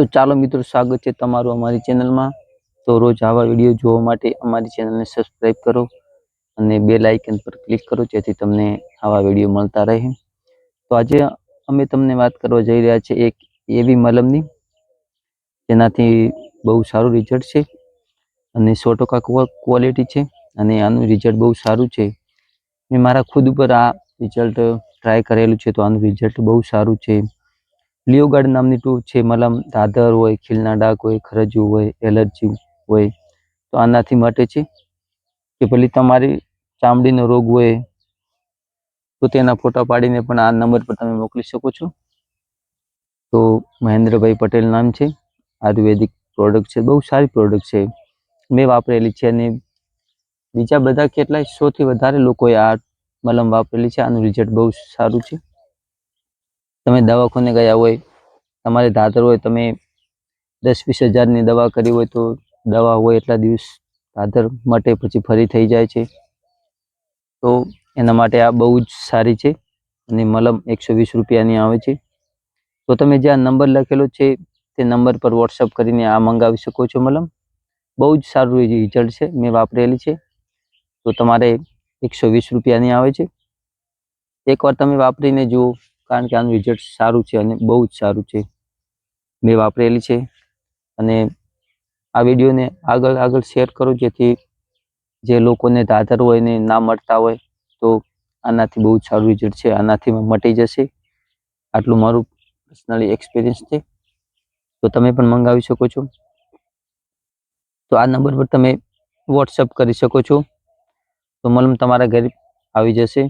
તો ચાલો મિત્રો, સ્વાગત છે તમારું અમારી ચેનલમાં. તો રોજ આવા વીડિયો જોવા માટે અમારી ચેનલને સબસ્ક્રાઈબ કરો અને બે લાઇકન પર ક્લિક કરો, જેથી તમને આવા વીડિયો મળતા રહે. તો આજે અમે તમને વાત કરવા જઈ રહ્યા છે એક એવી મલમની, જેનાથી બહુ સારું રિઝલ્ટ છે અને સો ટકા ક્વોલિટી છે અને આનું રિઝલ્ટ બહુ સારું છે. મેં મારા ખુદ ઉપર આ રિઝલ્ટ ટ્રાય કરેલું છે, તો આનું રિઝલ્ટ બહુ સારું છે. લિયોગાર્ડ નામની ટુ છે. મલમ, દાદર હોય, ખીલના ડાઘ હોય ખરજવું હોય, એલર્જી હોય. તો આનાથી મટે છે કે ભલે તમારી ચામડીનો રોગ હોય તો તેના ફોટા પાડીને પણ આ નંબર પર તમે મોકલી શકો છો. તો મહેન્દ્રભાઈ પટેલ નામ છે. આયુર્વેદિક પ્રોડક્ટ છે. બહુ સારી પ્રોડક્ટ છે. મેં વાપરેલી છે અને બીજા બધા કેટલાય સોથી વધારે લોકોએ આ મલમ વાપરેલી છે. આનું રિઝલ્ટ બહુ સારું છે. તમે દવાખાને ગયા હોય, તમારે ધાતર હોય, તમે દસ વીસ હજારની દવા કરી હોય તો દવા હોય એટલા દિવસ ધાતર મટે પછી ફરી થઈ જાય છે. તો એના માટે આ બહુ જ સારી છે અને મલમ એકસો વીસ રૂપિયાની આવે છે. તો તમે જે આ નંબર લખેલો છે, તે નંબર પર વોટ્સઅપ કરીને આ મંગાવી શકો છો મલમ. બહુ જ સારું રિઝલ્ટ છે, મેં વાપરેલી છે. તો તમારે એકસો વીસ રૂપિયાની આવે છે. એકવાર તમે વાપરીને જુઓ કારણ કે આનું રિઝલ્ટ સારું છે અને બહુ જ સારું છે. મેં વાપરેલી છે અને આ વિડીયોને આગળ આગળ શેર કરો જેથી જે લોકોને દાદર હોય ને ના મળતા હોય તો આનાથી બહુ જ સારું રિઝલ્ટ છે. આનાથી મટી જશે. આટલું મારું પર્સનલી એક્સપિરિયન્સ છે. તો તમે પણ મંગાવી શકો છો. તો આ નંબર પર તમે વોટ્સઅપ કરી શકો છો. તો મલમ તમારા ઘરે. આવી જશે.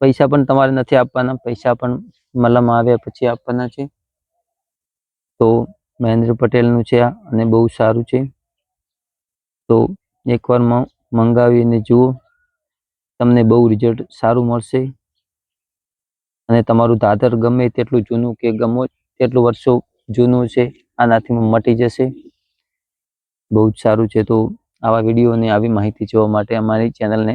પૈસા પણ તમારે નથી આપવાના. પૈસા પણ મલમ આવ્યા પછી આપવાના છે. તો મહેન્દ્ર પટેલનું છે આ અને બહુ સારું છે. તો એકવાર મંગાવીને જુઓ. તમને બહુ રિઝલ્ટ સારું મળશે. અને તમારું દાદર ગમે તેટલું જૂનું કે ગમો તેટલું વર્ષો જૂનું છે, આનાથી મટી જશે. બહુ જ સારું છે. તો આવા વીડિયો અને આવી માહિતી જોવા માટે અમારી ચેનલને